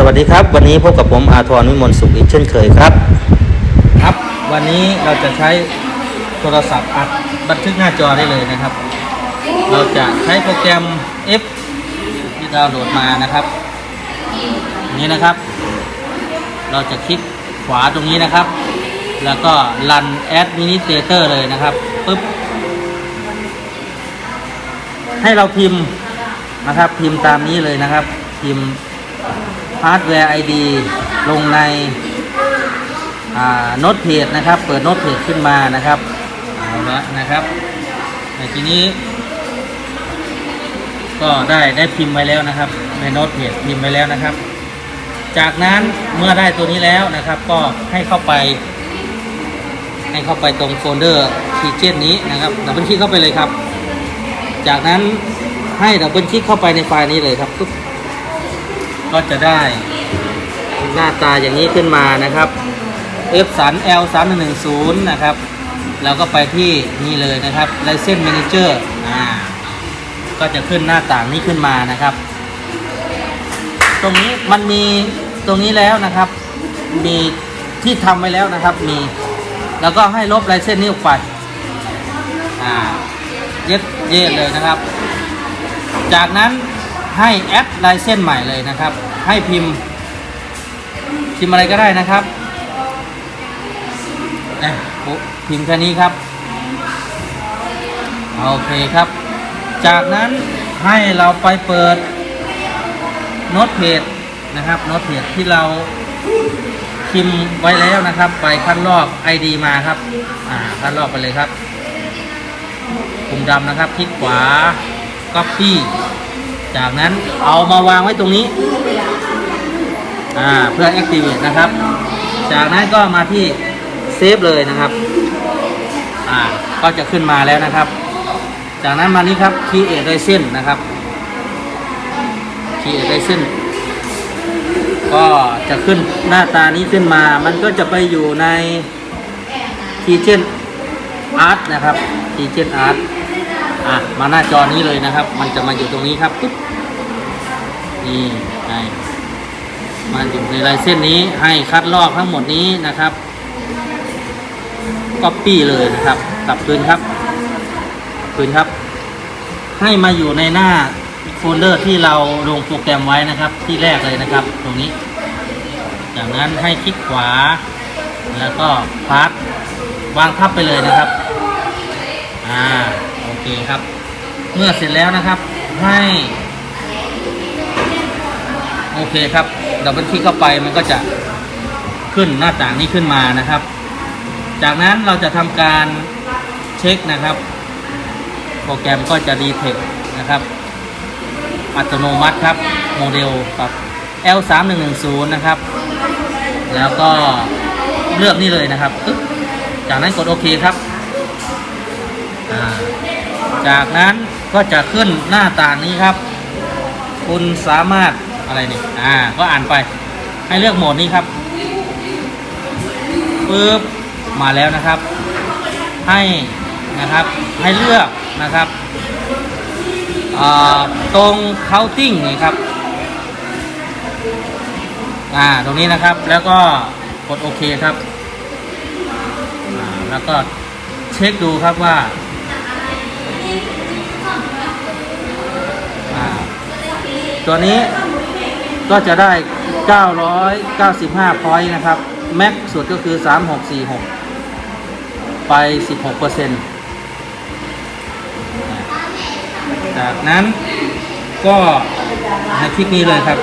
สวัสดีครับ วันนี้พบกับผมอาทรวิมลสุขอีกเช่นเคยครับ ครับ วันนี้เราจะใช้โทรศัพท์อัดบันทึกหน้าจอได้เลยนะครับ เราจะใช้โปรแกรม F ที่ดาวน์โหลดมานะครับนี่นะครับ เราจะคลิกขวาตรงนี้นะครับ แล้วก็ run administrator เลยนะครับปึ๊บให้เราพิมพ์นะครับ พิมพ์ตามนี้เลยนะครับ พิมพ์ hardware ID ลงในโน้ตเพจนะครับ เปิดโน้ตเพจขึ้นมานะครับเอาละนะครับทีนี้ ก็ได้ได้พิมพ์ไว้แล้วนะครับ ในโน้ตเพจพิมพ์ไว้แล้วนะครับ จากนั้นเมื่อได้ตัวนี้แล้วนะครับ ก็ให้เข้าไป ให้เข้าไปตรงโฟลเดอร์คีเจนนี้นะครับดับเบิลคลิกเข้าไปเลยครับ จากนั้นให้ดับเบิลคลิกเข้าไปในไฟล์นี้เลยครับปุ๊บ ก็จะได้หน้าตาอย่างนี้ขึ้นมานะครับ F 3 L 3 1 1 0 นะครับเราก็ไปที่นี่เลยนะครับ License Manager อ่าก็จะขึ้นหน้าต่างนี้ขึ้นมานะครับ ตรงนี้มันมีตรงนี้แล้วนะครับ มีที่ทำไว้แล้วนะครับมี แล้วก็ให้ลบลายเส้นนี้ออกไป อ่า เย็ดเย็ดเลยนะครับ จากนั้น ให้แอดลายเส้นใหม่เลยนะครับ ให้พิมพ์ พิมพ์อะไรก็ได้นะครับเอ๊ะพิมพ์แค่นี้ครับ โอเคครับ จากนั้นให้เราไปเปิดโน้ตเพจนะครับโน้ตเพจที่เราพิมพ์ไว้แล้วนะครับ ไปคัดลอก ID มาครับ อ่าคัดลอกไปเลยครับปุ่มดำนะครับ คลิกขวา Copy จากนั้นเอามาวางไว้ตรงนี้อ่าเพื่อ Activate นะครับ จากนั้นก็มาที่เซฟเลยนะครับอ่าก็จะขึ้นมาแล้วนะครับ จากนั้นมานี้ครับ Create License นะครับ Create License ก็จะขึ้นหน้าตานี้ขึ้นมา มันก็จะไปอยู่ใน Keygen Art นะครับ Keygen Art อะมาหน้าจอนี้เลยนะครับ มันจะมาอยู่ตรงนี้ครับปุ๊บนี่ไงมาอยู่ในลายเส้นนี้ให้คัดลอกทั้งหมดนี้นะครับก๊อปปี้เลยนะครับกลับคืนครับคืนครับ ให้มาอยู่ในหน้าโฟลเดอร์ที่เราลงโปรแกรมไว้นะครับ ที่แรกเลยนะครับ ตรงนี้จากนั้นให้คลิกขวา แล้วก็พาร์ทวางทับไปเลยนะครับ อ่า คครับ เมื่อเสร็จแล้วนะครับ ให้ โอเคครับดับเบิลคลิกเข้าไปมันก็จะขึ้นหน้าต่างนี้ขึ้นมานะครับ จากนั้นเราจะทำการเช็คนะครับ โปรแกรมก็จะดีเทคนะครับ อัตโนมัติครับ โมเดลครับ L 3 1 1 0 นะครับ แล้วก็เลือกนี่เลยนะครับปึ๊บจากนั้นกดโอเคครับ อ่า จากนั้นก็จะขึ้นหน้าต่างนี้ครับ คุณสามารถอะไรนี่อ่า ก็อ่านไป ให้เลือกโหมดนี้ครับปึ๊บมาแล้วนะครับ ให้นะครับให้เลือกนะครับอ่าตรง counting นี่ครับอ่าตรงนี้นะครับแล้วก็กดโอเคครับอ่าแล้วก็เช็คดูครับว่า ตัวนี้ก็จะได้ 995 พอยต์นะครับ แม็กสุดก็คือ 3646 ไป 16เปอร์เซ็นต์จากนั้นก็ให้คลิกนี้เลยครับ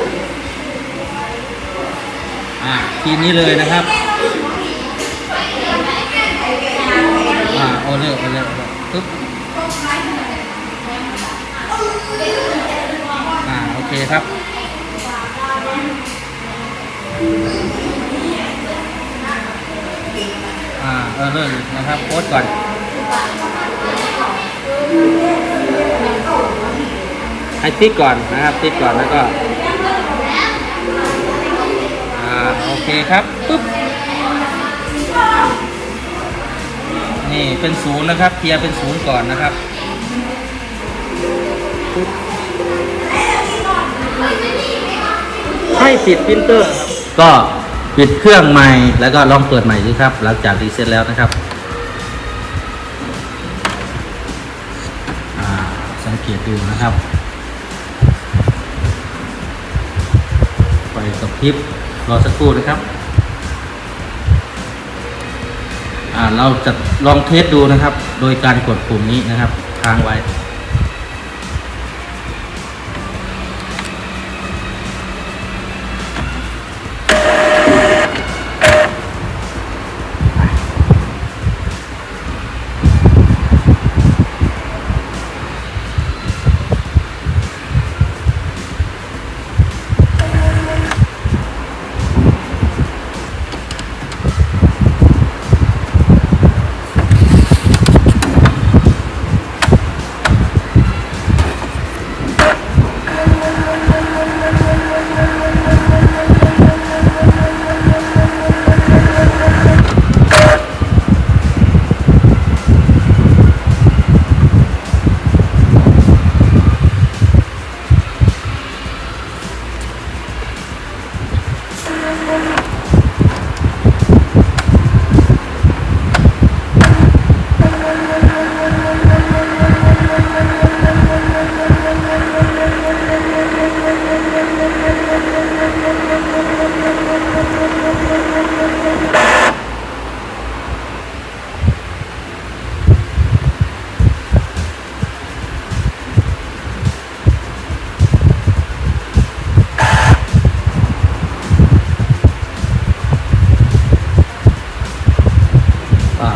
อ่าคลิกนี้เลยนะครับ อ่าโอเลอโอเลอร์ปึ๊บ อ่าเครับ อ่า เออเริ่มนะครับโพสก่อนให้ติ๊กก่อนนะครับ ติ๊กก่อนแล้วก็ อ่า โอเคครับ ปุ๊บ นี่เป็นศูนย์นะครับเคลียร์เป็นศูนย์ก่อนนะครับ ปุ๊บ ให้ปิดปรินเตอร์ก็ปิดเครื่องใหม่แล้วก็ลองเปิดใหม่ดูครับ หลังจากรีเซ็ตแล้วนะครับสังเกตดูนะครับไฟกระพริบรอสักครู่นะครับเราจะลองเทสดูนะครับ โดยการกดปุ่มนี้นะครับค้างไว้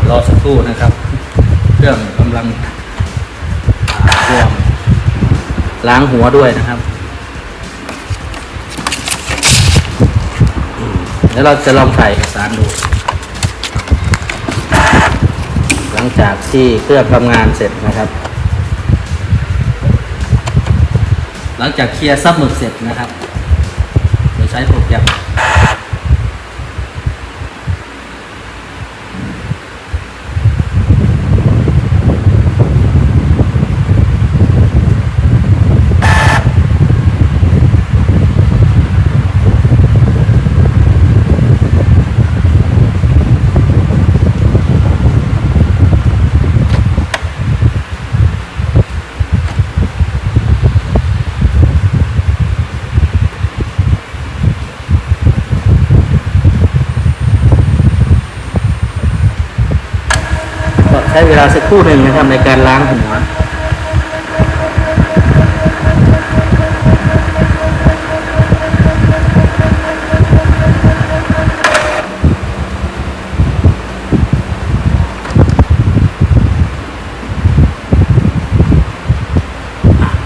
รอสักครู่นะครับ เครื่องกำลังอ่ารวมล้างหัวด้วยนะครับแล้วเราจะลองถ่ายเอกสารดู หลังจากที่เครื่องทำงานเสร็จนะครับ หลังจากเคลียร์ซับหมึกเสร็จนะครับ โดยใช้โปรแกรม ลาสักครู่หนึ่งนะครับในการล้างหัว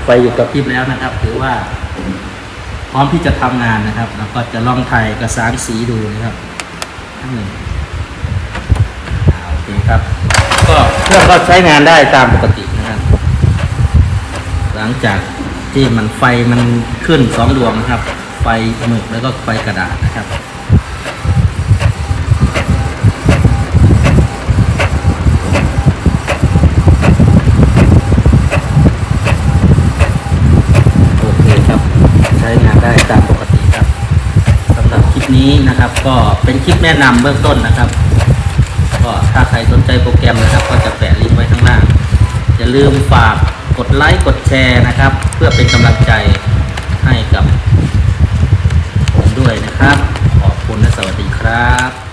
ไฟอยู่กับพริบแล้วนะครับถือว่า พร้อมที่จะทำงานนะครับ แล้วก็จะลองถ่ายเอกสารสีดูนะครับหนึ่งโอเคครับ เครื่องก็ใช้งานได้ตามปกตินะครับ หลังจากที่มันไฟมันขึ้นสองดวงนะครับ ไฟหมึกแล้วก็ไฟกระดาษนะครับโอเคครับใช้งานได้ตามปกติครับสำหรับคลิปนี้นะครับก็เป็นคลิปแนะนำเบื้องต้นนะครับ ก็ถ้าใครสนใจโปรแกรมนะครับ ก็จะแปะลิงก์ไว้ข้างล่าง อย่าลืมฝากกดไลค์กดแชร์นะครับ เพื่อเป็นกำลังใจให้กับผมด้วยนะครับ ขอบคุณและสวัสดีครับ